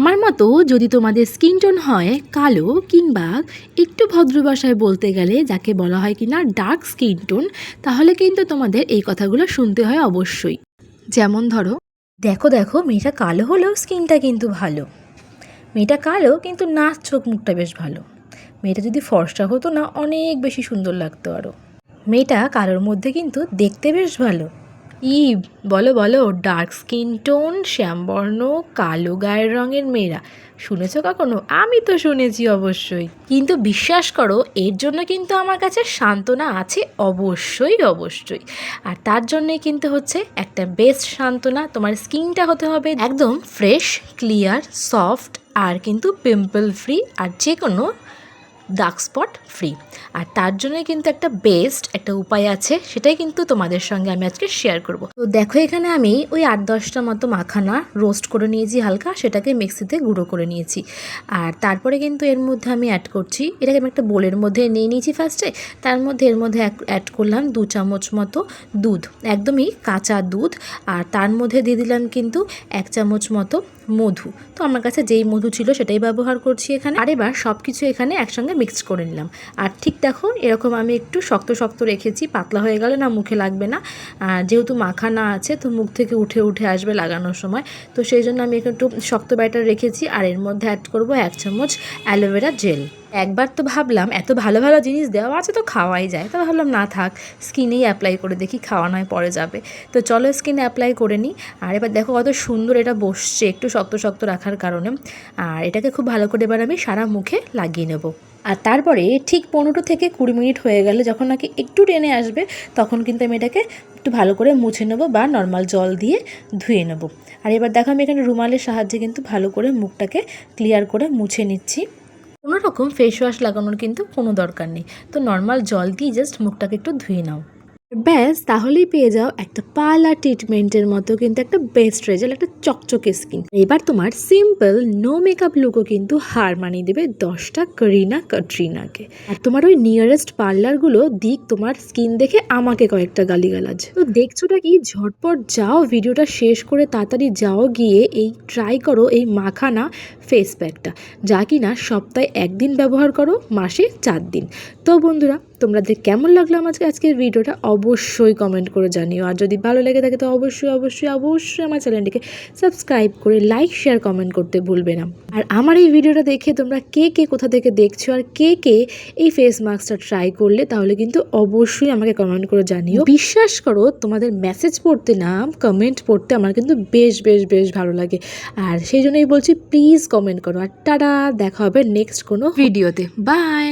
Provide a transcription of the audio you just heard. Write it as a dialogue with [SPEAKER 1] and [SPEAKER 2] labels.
[SPEAKER 1] আমার মতো যদি তোমাদের স্কিন টোন হয় কালো কিংবা একটু ভদ্র ভাষায় বলতে গেলে যাকে বলা হয় কিনা ডার্ক স্কিন টোন তাহলে কিন্তু তোমাদের এই কথাগুলো শুনতে হয় অবশ্যই। যেমন ধরো, দেখো দেখো, মেয়েটা কালো হলেও স্কিনটা কিন্তু ভালো। মেয়েটা কালো কিন্তু নাচ চোখ মুখটা বেশ ভালো। মেয়েটা যদি ফর্সা হতো না, অনেক বেশি সুন্দর লাগতো আরও মেয়েটা কালোর মধ্যে কিন্তু দেখতে বেশ ভালো। ই, বলো বলো ডার্ক স্কিন টোন শ্যামবর্ণ, কালো গায়ের রঙের মেয়েরা। শুনেছ কখনো? আমি তো শুনেছি অবশ্যই। কিন্তু বিশ্বাস করো, এর জন্য কিন্তু আমার কাছে সান্ত্বনা আছে অবশ্যই অবশ্যই। আর তার জন্যই কিন্তু হচ্ছে একটা বেস্ট সান্ত্বনা। তোমার স্কিনটা হতে হবে একদম ফ্রেশ ক্লিয়ার সফট আর কিন্তু পিম্পল ফ্রি আর যে কোনো ডার্ক স্পট ফ্রি আর তার জন্যই কিন্তু একটা বেস্ট একটা উপায় আছে, সেটাই কিন্তু তোমাদের সঙ্গে আমি আজকে শেয়ার করব। তো দেখো এখানে আমি ওই আট দশটা মতো মাখানা রোস্ট করে নিয়েছি হালকা, সেটাকে মিক্সিতে গুঁড়ো করে নিয়েছি। আর তারপরে কিন্তু এর মধ্যে আমি অ্যাড করছি, এটাকে আমি একটা বোলের মধ্যে নিয়ে নিয়েছি ফার্স্টে তার মধ্যে এর মধ্যে অ্যাড করলাম দু চামচ মতো দুধ, একদমই কাঁচা দুধ। আর তার মধ্যে দিয়ে দিলাম কিন্তু এক চামচ মতো মধু। তো আমার কাছে যেই মধু ছিল সেটাই ব্যবহার করছি এখানে। আর এবার সব কিছু এখানে একসঙ্গে মিক্সড করে নিলাম। আর ঠিক দেখো, এরকম আমি একটু শক্ত শক্ত রেখেছি, পাতলা হয়ে গেলে না মুখে লাগবে না। যেহেতু মাখা না আছে, তো মুখ থেকে উঠে উঠে আসবে লাগানোর সময়। তো সেই জন্য আমি একটু শক্ত ব্যাটার রেখেছি, আর এর মধ্যে অ্যাড করব এক চামচ অ্যালোভেরা জেল একবার তো ভাবলাম, এত ভালো ভালো জিনিস দেওয়া আছে তো খাওয়াই যায়। তো ভাবলাম, না থাক, স্কিনেই অ্যাপ্লাই করে দেখি, খাওয়া নয়, পরে যাবে। তো চলো স্কিনে অ্যাপ্লাই করে নিই। আর এবার দেখো কত সুন্দর এটা বসছে, একটু শক্ত শক্ত রাখার কারণে। আর এটাকে খুব ভালো করে এবার আমি সারা মুখে লাগিয়ে নেব। আর তারপরে ঠিক পনেরো থেকে কুড়ি মিনিট হয়ে গেলে যখন নাকি একটু টেনে আসবে, তখন কিন্তু আমি এটাকে একটু ভালো করে মুছে নেব বা নর্মাল জল দিয়ে ধুয়ে নেব। আর এবার দেখো আমি এখানে রুমালের সাহায্যে কিন্তু ভালো করে মুখটাকে ক্লিয়ার করে মুছে নিচ্ছি। কোনো রকম ফেস ওয়াশ লাগানোর কিন্তু কোনো দরকার নেই। তো নর্মাল জল দিয়ে জাস্ট মুখটাকে একটু ধুয়ে নাও। ব্যাস, তাহলেই পেয়ে যাও একটা পার্লার ট্রিটমেন্টের মতো কিন্তু একটা বেস্ট রেজাল্ট একটা চকচকে স্কিন এবার তোমার সিম্পল নো মেকআপ লুকও কিন্তু হার মানিয়ে দেবে দশটা করিনা কাটরিনাকে। আর তোমার ওই নিয়ারেস্ট পার্লারগুলো দিক তোমার স্কিন দেখে আমাকে কয়েকটা গালিগালাজ। তো দেখছোটা কি? ঝটপট যাও, ভিডিওটা শেষ করে তাড়াতাড়ি যাও গিয়ে এই ট্রাই করো এই মাখানা ফেস প্যাকটা যা কিনা সপ্তাহে একদিন ব্যবহার করো, মাসে চার দিন তো বন্ধুরা তোমাদের কেমন লাগল আমার আজকের ভিডিওটা অবশ্যই কমেন্ট করে জানিও। আর যদি ভালো লেগে থাকে তো অবশ্যই অবশ্যই অবশ্যই আমার চ্যানেলটিকে সাবস্ক্রাইব করে লাইক শেয়ার কমেন্ট করতে ভুলবে না। আর আমার এই ভিডিওটা দেখে তোমরা কে কে কোথা থেকে দেখছ আর কে কে এই ফেস মাস্কটা ট্রাই করলে তাহলে কিন্তু অবশ্যই আমাকে কমেন্ট করে জানিও। বিশ্বাস করো, তোমাদের মেসেজ পড়তে না কমেন্ট পড়তে আমার কিন্তু বেশ বেশ বেশ ভালো লাগে। আর সেই জন্যই বলছি প্লিজ কমেন্ট করো। আর টাটা, দেখা হবে নেক্সট কোনো ভিডিওতে বাই